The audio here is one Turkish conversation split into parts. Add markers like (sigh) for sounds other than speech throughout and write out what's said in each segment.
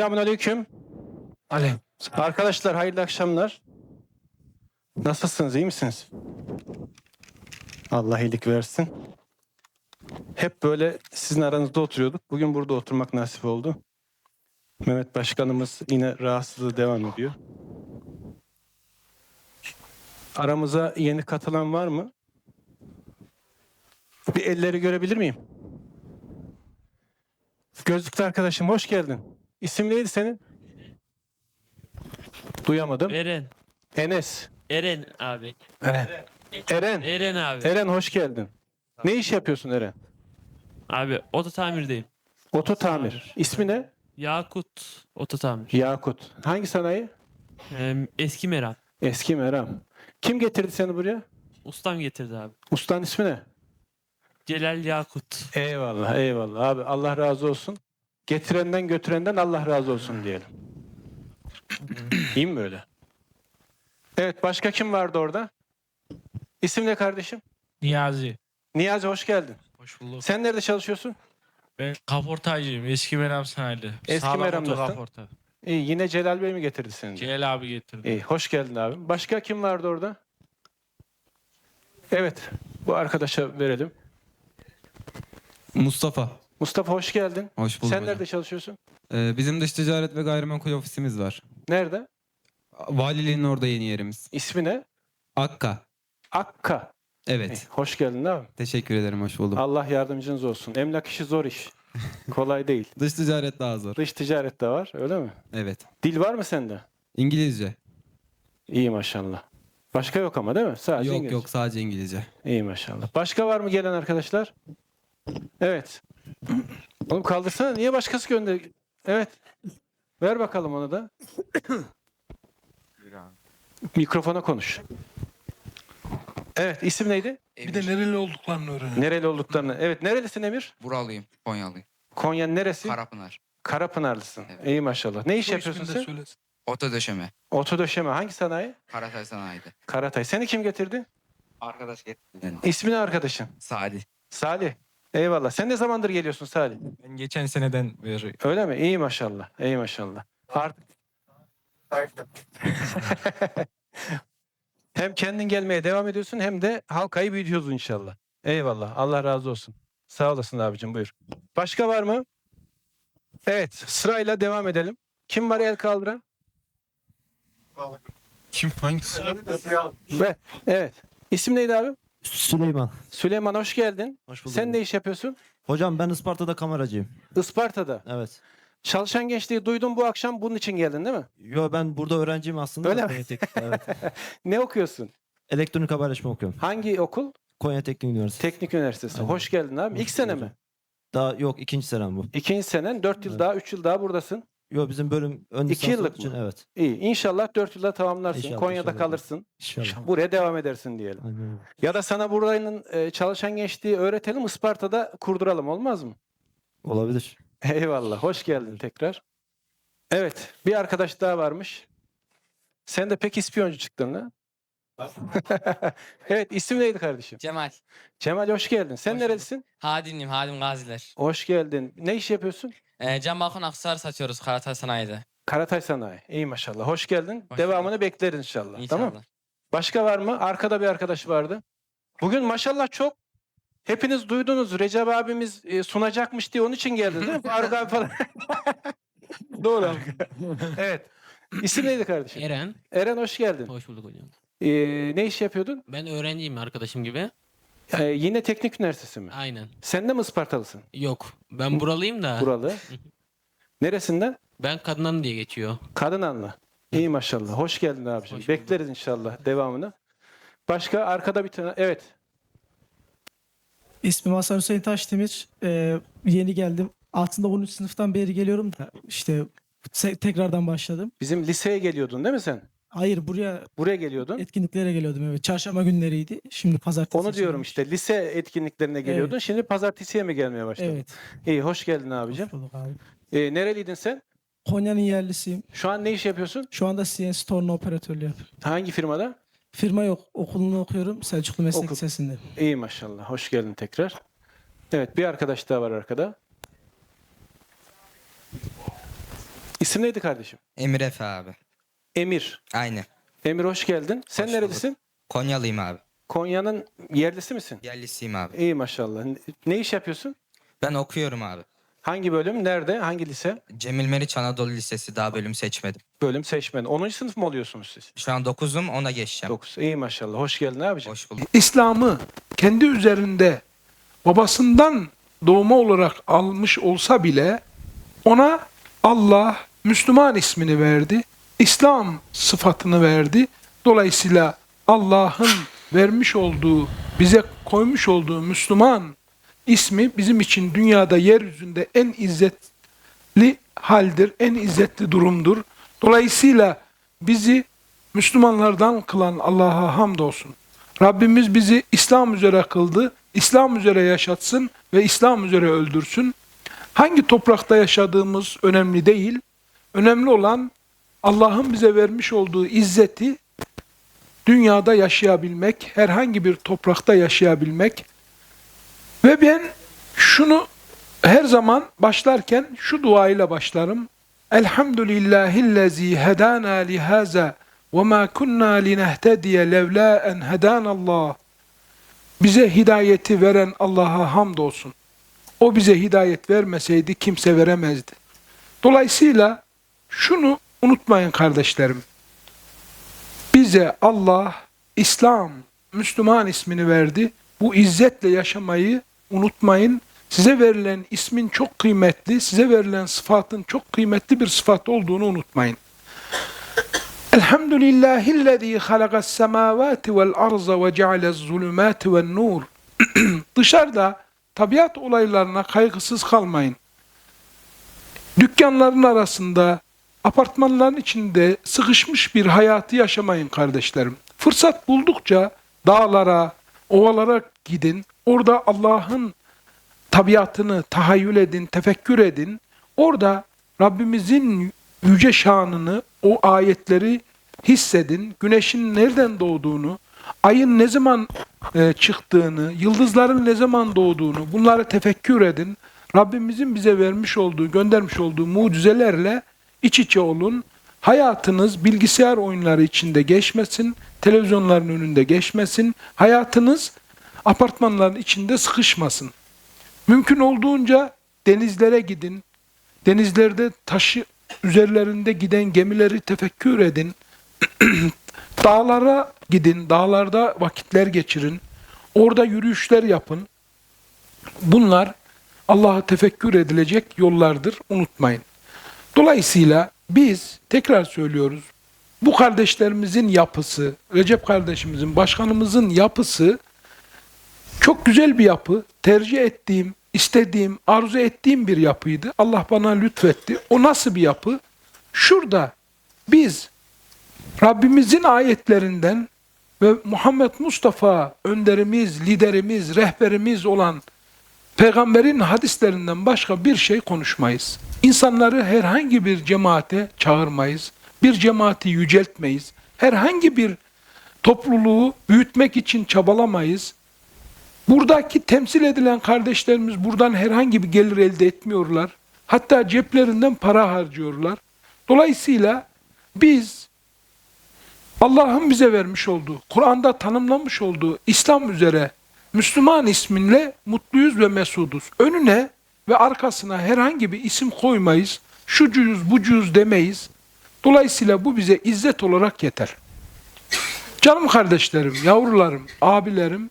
Selamun aleyküm. Aleyküm. Arkadaşlar hayırlı akşamlar. Nasılsınız iyi misiniz? Allah iyilik versin. Hep böyle sizin aranızda oturuyorduk. Bugün burada oturmak nasip oldu. Mehmet Başkanımız yine rahatsızlığı devam ediyor. Aramıza yeni katılan var mı? Bir elleri görebilir miyim? Gözlüklü arkadaşım hoş geldin. İsim neydi senin? Duyamadım. Eren. Enes. Eren abi. Eren. Eren. Eren abi. Eren hoş geldin. Ne iş yapıyorsun Eren? Abi oto tamirdeyim. Oto tamir. İsmi ne? Yakut oto tamir. Yakut. Hangi sanayi? Ee, eski Meram. Eski Meram. Kim getirdi seni buraya? Ustam getirdi abi. Ustan ismi ne? Celal Yakut. Eyvallah, eyvallah. Abi Allah razı olsun. Getirenden götürenden Allah razı olsun diyelim. İyi mi böyle? Evet, başka kim vardı orada? İsim ne kardeşim? Niyazi. Niyazi hoş geldin. Hoş bulduk. Sen nerede çalışıyorsun? Ben kaportacıyım. Eski Meram sanayide. Eski Sağlam Meram'dasın. otokaporta. İyi, yine Celal Bey mi getirdi seni? Celal abi getirdi. İyi, hoş geldin abi. Başka kim vardı orada? Evet, bu arkadaşa verelim. Mustafa. Mustafa hoş geldin. Hoş bulduk Sen hocam. nerede çalışıyorsun? Ee, bizim dış ticaret ve gayrimenkul ofisimiz var. Nerede? Valiliğin orada yeni yerimiz. İsmi ne? Akka. Akka. Evet. hoş geldin abi. Teşekkür ederim. Hoş buldum. Allah yardımcınız olsun. Emlak işi zor iş. (laughs) Kolay değil. Dış ticaret daha zor. Dış ticaret de var, öyle mi? Evet. Dil var mı sende? İngilizce. İyi maşallah. Başka yok ama değil mi? Sadece yok İngilizce. yok sadece İngilizce. İyi maşallah. Başka var mı gelen arkadaşlar? Evet. Oğlum kaldırsana. Niye başkası gönder? Evet. Ver bakalım onu da. Mikrofona konuş. Evet. isim neydi? Bir de nereli olduklarını öğrenelim. Nereli olduklarını. Evet. Nerelisin Emir? Buralıyım, Konyalıyım. Konya'nın neresi? Karapınar. Karapınarlısın. Evet. İyi maşallah. Ne iş Soy yapıyorsun ismini de sen? söylesin. Oto döşeme. Oto döşeme. Hangi sanayi? Karatay sanayide. Karatay. Seni kim getirdi? Arkadaş getirdi. İsmi ne arkadaşın? Sadi. Salih. Eyvallah. Sen ne zamandır geliyorsun Salih? Ben geçen seneden beri. Öyle mi? İyi maşallah. İyi maşallah. Artık (laughs) hem kendin gelmeye devam ediyorsun hem de halkayı büyütüyorsun inşallah. Eyvallah. Allah razı olsun. Sağ olasın abicim buyur. Başka var mı? Evet sırayla devam edelim. Kim var el kaldıran? Kim hangisi? Ve, evet. İsim neydi abi? Süleyman. Süleyman hoş geldin. Hoş bulduk. Sen ne iş yapıyorsun? Hocam ben Isparta'da kameracıyım. Isparta'da. Evet. Çalışan gençliği duydum bu akşam bunun için geldin değil mi? Yo ben burada öğrenciyim aslında. Öyle mi? (laughs) Evet. Ne okuyorsun? Elektronik haberleşme okuyorum. Hangi okul? Konya Teknik Üniversitesi. Teknik Üniversitesi. Aynen. Hoş geldin abi. Hoş İlk sene mi? Daha yok ikinci senem bu. İkinci senen, dört yıl Evet. daha, üç yıl daha buradasın. Yo bizim bölüm ön İki lisans yıllık için mı? evet. İyi. İnşallah dört yılda tamamlarsın. İnşallah, Konya'da inşallah. kalırsın. İnşallah. Buraya devam edersin diyelim. Aynen öyle. Ya da sana buranın e, çalışan gençliği öğretelim. Isparta'da kurduralım. Olmaz mı? Olabilir. Eyvallah. Hoş geldin tekrar. Evet. Bir arkadaş daha varmış. Sen de pek ispiyoncu çıktın lan. (laughs) evet. isim neydi kardeşim? Cemal. Cemal hoş geldin. Sen Hoş nerelisin? Hadimliyim. Hadim Gaziler. Hoş geldin. Ne iş yapıyorsun? Ee, cam balkon aksesuar satıyoruz Karatay Sanayi'de. Karatay Sanayi. İyi maşallah. Hoş geldin. Hoş Devamını bekleriz inşallah. İnşallah. Tamam mı? Başka var mı? Arkada bir arkadaş vardı. Bugün maşallah çok hepiniz duydunuz. Recep abimiz e, sunacakmış diye onun için geldiniz değil mi? (laughs) Faruk abi falan. Doğru. evet. İsim neydi kardeşim? Eren. Eren hoş geldin. Hoş bulduk hocam. Ee, ne iş yapıyordun? Ben öğrenciyim arkadaşım gibi. Ee, yine Teknik Üniversitesi mi? Aynen. Sen de mi Ispartalısın? Yok. Ben buralıyım da. Buralı. (laughs) Neresinden? Ben Kadınanlı diye geçiyor. Kadın anla. İyi maşallah. Hoş geldin abiciğim. Hoş bulduk. Bekleriz inşallah devamını. Başka arkada bir tane. Evet. İsmim Hasan Hüseyin Taşdemir. Ee, yeni geldim. Aslında 13 sınıftan beri geliyorum da işte se- tekrardan başladım. Bizim liseye geliyordun değil mi sen? Hayır buraya Buraya geliyordun. etkinliklere geliyordum evet. Çarşamba günleriydi. Şimdi pazartesi. Onu diyorum işte. Lise etkinliklerine geliyordun. Şimdi pazartesiye mi gelmeye başladın? Evet. İyi hoş geldin abicim. hoş bulduk abi. Ee, nereliydin sen? Konya'nın yerlisiyim. Şu an ne iş yapıyorsun? Şu anda CNC torna operatörlüğü yapıyorum. Hangi firmada? Firma yok. Okulunu okuyorum. Selçuklu Meslek Okul. Lisesi'nde. İyi maşallah. Hoş geldin tekrar. Evet bir arkadaş daha var arkada. İsim neydi kardeşim? Emir Efe abi. Emir. Aynı. Emir hoş geldin. Sen Hoş nerelisin? Konyalıyım abi. Konya'nın yerlisi misin? Yerlisiyim abi. İyi maşallah. Ne iş yapıyorsun? Ben okuyorum abi. Hangi bölüm? Nerede? Hangi lise? Cemil Meriç Anadolu Lisesi daha bölüm seçmedim. Bölüm seçmeni. 10. sınıf mı oluyorsunuz siz? Şu an 9'um ona geçeceğim. 9. İyi maşallah. Hoş geldin abicim. Hoş bulduk. İslam'ı kendi üzerinde babasından doğma olarak almış olsa bile ona Allah Müslüman ismini verdi. İslam sıfatını verdi. Dolayısıyla Allah'ın vermiş olduğu, bize koymuş olduğu Müslüman ismi bizim için dünyada yeryüzünde en izzetli haldir, en izzetli durumdur. Dolayısıyla bizi Müslümanlardan kılan Allah'a hamdolsun. Rabbimiz bizi İslam üzere kıldı, İslam üzere yaşatsın ve İslam üzere öldürsün. Hangi toprakta yaşadığımız önemli değil. Önemli olan Allah'ın bize vermiş olduğu izzeti dünyada yaşayabilmek, herhangi bir toprakta yaşayabilmek. Ve ben şunu her zaman başlarken şu duayla başlarım. Elhamdülillahillezî hedâna lihaza ve mâ kunnâ linehtediye levlâ en hedânallah. Bize hidayeti veren Allah'a hamdolsun. O bize hidayet vermeseydi kimse veremezdi. Dolayısıyla şunu unutmayın kardeşlerim. Bize Allah İslam, Müslüman ismini verdi. Bu izzetle yaşamayı unutmayın. Size verilen ismin çok kıymetli, size verilen sıfatın çok kıymetli bir sıfat olduğunu unutmayın. Elhamdülillahillezî halakas semâvâti vel arza ve cealez zulümâti ven nur. (clears throat) Dışarıda tabiat olaylarına kaygısız kalmayın. Dükkanların arasında, apartmanların içinde sıkışmış bir hayatı yaşamayın kardeşlerim. Fırsat buldukça dağlara, ovalara gidin. Orada Allah'ın tabiatını tahayyül edin, tefekkür edin. Orada Rabbimizin yüce şanını, o ayetleri hissedin. Güneşin nereden doğduğunu, ayın ne zaman e, çıktığını, yıldızların ne zaman doğduğunu bunları tefekkür edin. Rabbimizin bize vermiş olduğu, göndermiş olduğu mucizelerle iç içe olun. Hayatınız bilgisayar oyunları içinde geçmesin, televizyonların önünde geçmesin. Hayatınız apartmanların içinde sıkışmasın. Mümkün olduğunca denizlere gidin. Denizlerde taşı üzerlerinde giden gemileri tefekkür edin. (clears throat) Dağlara gidin, dağlarda vakitler geçirin. Orada yürüyüşler yapın. Bunlar Allah'a tefekkür edilecek yollardır, unutmayın. Dolayısıyla biz tekrar söylüyoruz. Bu kardeşlerimizin yapısı, Recep kardeşimizin, başkanımızın yapısı çok güzel bir yapı. Tercih ettiğim, istediğim, arzu ettiğim bir yapıydı. Allah bana lütfetti. O nasıl bir yapı? Şurada biz Rabbimizin ayetlerinden ve Muhammed Mustafa önderimiz, liderimiz, rehberimiz olan peygamberin hadislerinden başka bir şey konuşmayız. İnsanları herhangi bir cemaate çağırmayız. Bir cemaati yüceltmeyiz. Herhangi bir topluluğu büyütmek için çabalamayız. Buradaki temsil edilen kardeşlerimiz buradan herhangi bir gelir elde etmiyorlar. Hatta ceplerinden para harcıyorlar. Dolayısıyla biz Allah'ın bize vermiş olduğu, Kur'an'da tanımlamış olduğu İslam üzere Müslüman isminle mutluyuz ve mesuduz. Önüne ve arkasına herhangi bir isim koymayız. Şucuyuz, bucuyuz demeyiz. Dolayısıyla bu bize izzet olarak yeter. Canım kardeşlerim, yavrularım, abilerim,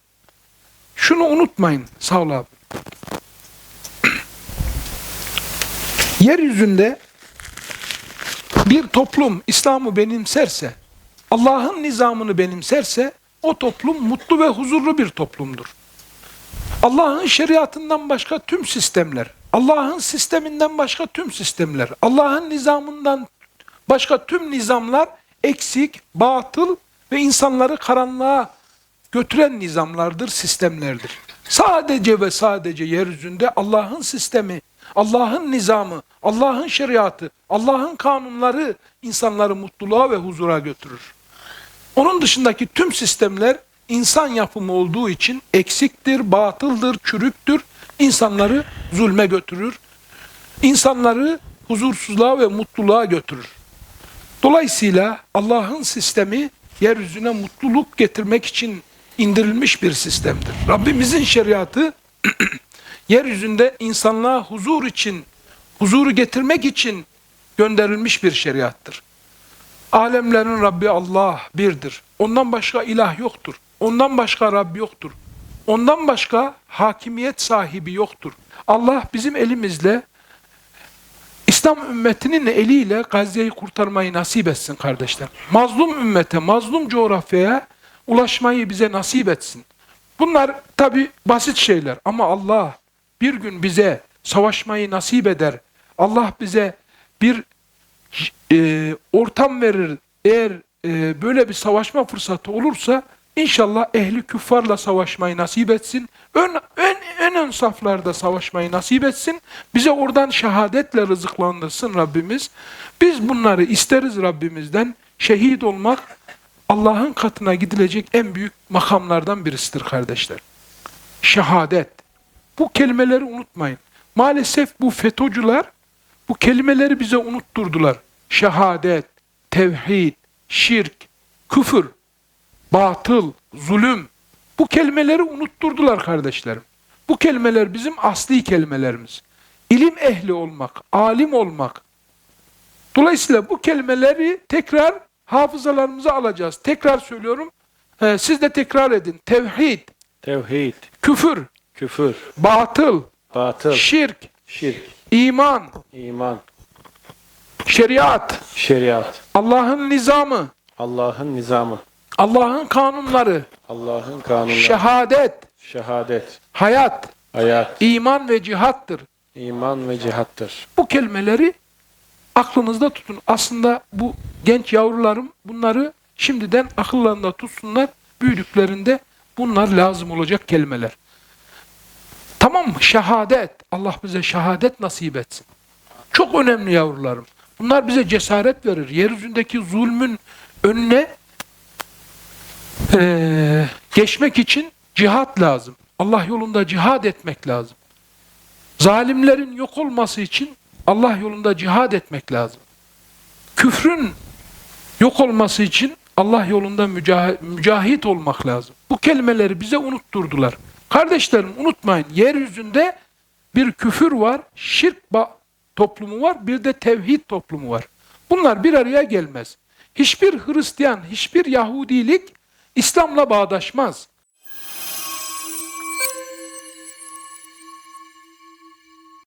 şunu unutmayın sağ ol abi. (clears throat) Yeryüzünde bir toplum İslam'ı benimserse, Allah'ın nizamını benimserse o toplum mutlu ve huzurlu bir toplumdur. Allah'ın şeriatından başka tüm sistemler, Allah'ın sisteminden başka tüm sistemler, Allah'ın nizamından başka tüm nizamlar eksik, batıl ve insanları karanlığa götüren nizamlardır, sistemlerdir. Sadece ve sadece yeryüzünde Allah'ın sistemi, Allah'ın nizamı, Allah'ın şeriatı, Allah'ın kanunları insanları mutluluğa ve huzura götürür. Onun dışındaki tüm sistemler insan yapımı olduğu için eksiktir, batıldır, çürüktür. İnsanları zulme götürür. İnsanları huzursuzluğa ve mutluluğa götürür. Dolayısıyla Allah'ın sistemi yeryüzüne mutluluk getirmek için indirilmiş bir sistemdir. Rabbimizin şeriatı (clears throat) yeryüzünde insanlığa huzur için, huzuru getirmek için gönderilmiş bir şeriattır. Alemlerin Rabbi Allah birdir. Ondan başka ilah yoktur. Ondan başka Rab yoktur. Ondan başka hakimiyet sahibi yoktur. Allah bizim elimizle İslam ümmetinin eliyle Gazze'yi kurtarmayı nasip etsin kardeşler. Mazlum ümmete, mazlum coğrafyaya ulaşmayı bize nasip etsin. Bunlar tabi basit şeyler ama Allah bir gün bize savaşmayı nasip eder. Allah bize bir e, ortam verir. Eğer e, böyle bir savaşma fırsatı olursa inşallah ehli küffarla savaşmayı nasip etsin. Ön, ön, en ön saflarda savaşmayı nasip etsin. Bize oradan şehadetle rızıklandırsın Rabbimiz. Biz bunları isteriz Rabbimizden. Şehit olmak Allah'ın katına gidilecek en büyük makamlardan birisidir kardeşler. Şehadet. Bu kelimeleri unutmayın. Maalesef bu FETÖ'cüler bu kelimeleri bize unutturdular. Şehadet, tevhid, şirk, küfür, batıl, zulüm. Bu kelimeleri unutturdular kardeşlerim. Bu kelimeler bizim asli kelimelerimiz. İlim ehli olmak, alim olmak. Dolayısıyla bu kelimeleri tekrar hafızalarımıza alacağız. Tekrar söylüyorum. Ee, siz de tekrar edin. Tevhid, Tevhid, küfür, küfür, batıl, batıl, şirk, şirk, iman, iman, şeriat, şeriat, Allah'ın nizamı, Allah'ın nizamı, Allah'ın kanunları, Allah'ın kanunları, şehadet, şehadet, hayat, hayat, iman ve cihattır. iman ve cihattır. Bu kelimeleri aklınızda tutun. Aslında bu genç yavrularım bunları şimdiden akıllarında tutsunlar. Büyüdüklerinde bunlar lazım olacak kelimeler. Tamam mı? Şehadet. Allah bize şehadet nasip etsin. Çok önemli yavrularım. Bunlar bize cesaret verir. Yeryüzündeki zulmün önüne eee, geçmek için cihat lazım. Allah yolunda cihad etmek lazım. Zalimlerin yok olması için Allah yolunda cihad etmek lazım. Küfrün yok olması için Allah yolunda mücah- mücahit olmak lazım. Bu kelimeleri bize unutturdular. Kardeşlerim unutmayın yeryüzünde bir küfür var, şirk toplumu var, bir de tevhid toplumu var. Bunlar bir araya gelmez. Hiçbir Hristiyan, hiçbir Yahudilik İslam'la bağdaşmaz.